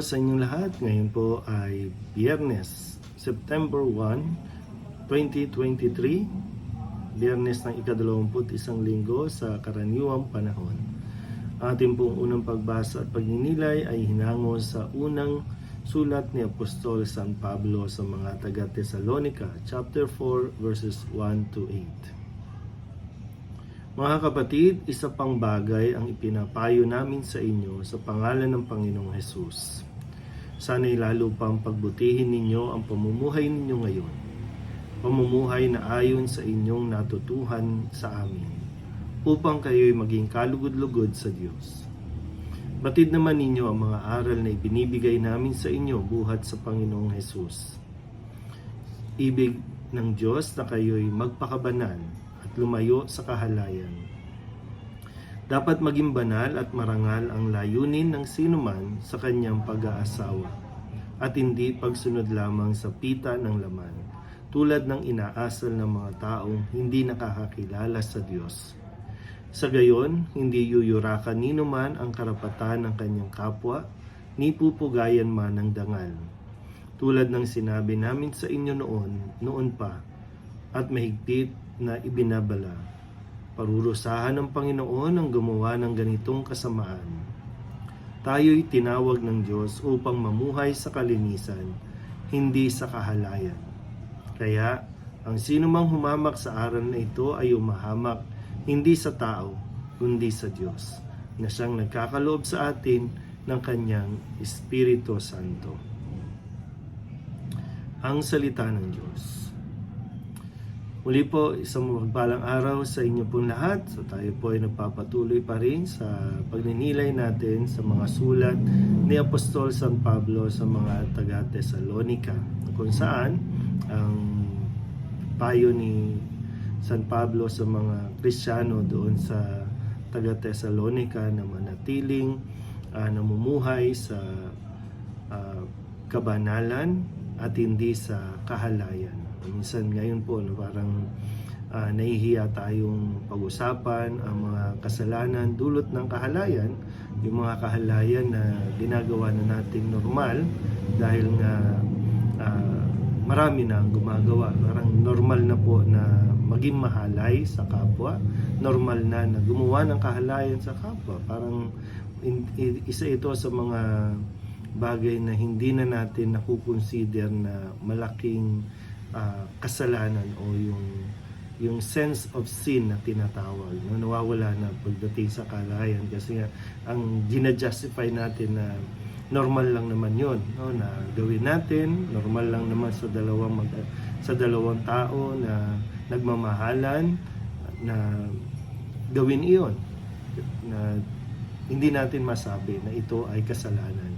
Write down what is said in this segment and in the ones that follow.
sa inyong lahat. Ngayon po ay Biyernes, September 1, 2023. Biyernes ng ikadalawamput isang linggo sa karaniwang panahon. Ating pong unang pagbasa at pagninilay ay hinango sa unang sulat ni Apostol San Pablo sa mga taga Thessalonica, chapter 4, verses 1 to 8. Mga kapatid, isa pang bagay ang ipinapayo namin sa inyo sa pangalan ng Panginoong Hesus. Sana'y lalo pang pagbutihin ninyo ang pamumuhay ninyo ngayon. Pamumuhay na ayon sa inyong natutuhan sa amin, upang kayo'y maging kalugod-lugod sa Diyos. Batid naman ninyo ang mga aral na ibinibigay namin sa inyo buhat sa Panginoong Hesus. Ibig ng Diyos na kayo'y magpakabanal at lumayo sa kahalayan. Dapat maging banal at marangal ang layunin ng sinuman sa kanyang pag-aasawa at hindi pagsunod lamang sa pita ng laman tulad ng inaasal ng mga taong hindi nakakakilala sa Diyos. Sa gayon, hindi yuyurakan ni man ang karapatan ng kanyang kapwa, ni pupugayan man ng dangal. Tulad ng sinabi namin sa inyo noon, noon pa, at mahigpit na ibinabala. Parurusahan ng Panginoon ang gumawa ng ganitong kasamaan. Tayo'y tinawag ng Diyos upang mamuhay sa kalinisan, hindi sa kahalayan. Kaya, ang sino mang humamak sa aral na ito ay umahamak hindi sa tao, kundi sa Diyos, na siyang nagkakaloob sa atin ng kanyang Espiritu Santo. Ang salita ng Diyos. Muli po, isang magpalang araw sa inyo pong lahat. So tayo po ay nagpapatuloy pa rin sa pagninilay natin sa mga sulat ni Apostol San Pablo sa mga taga Thessalonica kung saan ang payo ni San Pablo sa mga Kristiyano doon sa taga Thessalonica na manatiling uh, namumuhay sa uh, kabanalan at hindi sa kahalayan. Minsan ngayon po no, parang uh, nahihiya tayong pag-usapan ang mga kasalanan dulot ng kahalayan, yung mga kahalayan na ginagawa na nating normal dahil nga uh, marami na ang gumagawa. Parang normal na po na maging mahalay sa kapwa. Normal na na gumawa ng kahalayan sa kapwa. Parang in, in, isa ito sa mga bagay na hindi na natin nakukonsider na malaking uh, kasalanan o yung yung sense of sin na tinatawag no? nawawala na pagdating sa kalayan. Kasi nga ang gina-justify natin na normal lang naman yon no? Na gawin natin normal lang naman sa dalawang mag, sa dalawang tao na nagmamahalan na gawin iyon. Na hindi natin masabi na ito ay kasalanan.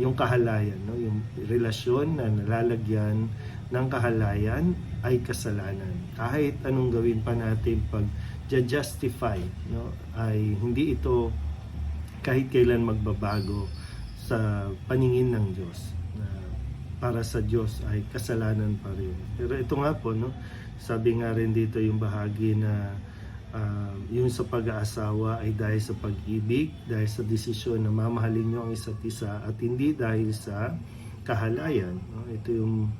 Yung kahalayan no? Yung relasyon na nalalagyan ng kahalayan ay kasalanan kahit anong gawin pa natin pag justify no ay hindi ito kahit kailan magbabago sa paningin ng Diyos na para sa Diyos ay kasalanan pa rin. Pero ito nga po, no, sabi nga rin dito yung bahagi na uh, yung sa pag-aasawa ay dahil sa pag-ibig, dahil sa desisyon na mamahalin nyo ang isa't isa at hindi dahil sa kahalayan. No? Ito yung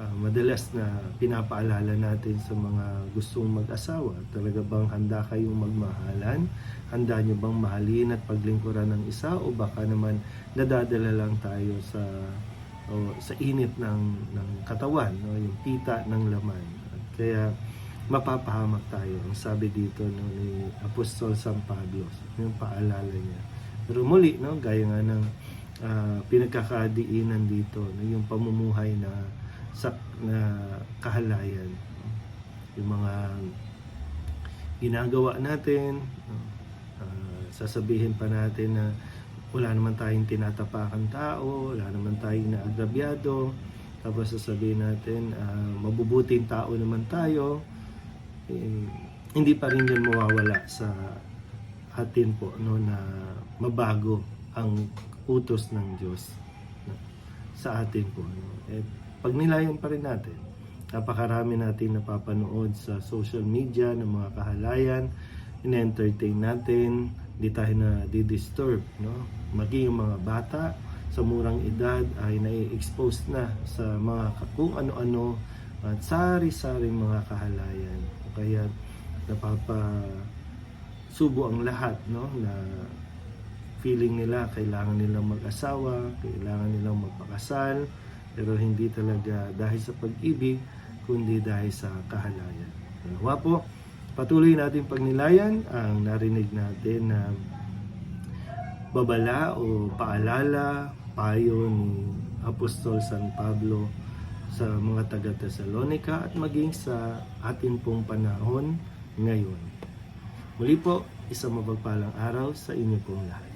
uh, madalas na pinapaalala natin sa mga gustong mag-asawa. Talaga bang handa kayong magmahalan? Handa nyo bang mahalin at paglingkuran ng isa o baka naman nadadala lang tayo sa o, sa init ng ng katawan, no? yung pita ng laman. At kaya mapapahamak tayo. Ang sabi dito no, ni Apostol San Pablo, yung paalala niya. Pero muli, no, gaya nga ng uh, pinagkakadiinan dito, no, yung pamumuhay na sa na kahalayan. Yung mga ginagawa natin, uh, sasabihin pa natin na wala naman tayong tinatapakan tao, wala naman tayong naagrabyado, tapos sasabihin natin, uh, mabubuting tao naman tayo, eh, hindi pa rin yun mawawala sa atin po no, na mabago ang utos ng Diyos sa atin po. No. Eh, pag nilayan pa rin natin, napakarami natin napapanood sa social media ng mga kahalayan, in-entertain natin, di tayo na di-disturb, no? Maging yung mga bata sa murang edad ay nai-expose na sa mga kung ano-ano at sari-saring mga kahalayan. Kaya napapa subo ang lahat no na feeling nila kailangan nilang mag-asawa, kailangan nilang magpakasal, pero hindi talaga dahil sa pag-ibig, kundi dahil sa kahalayan. Nawa po, patuloy natin pagnilayan ang narinig natin na babala o paalala, payo ni Apostol San Pablo sa mga taga Thessalonica at maging sa atin pong panahon ngayon. Muli po, isang mapagpalang araw sa inyo pong lahat.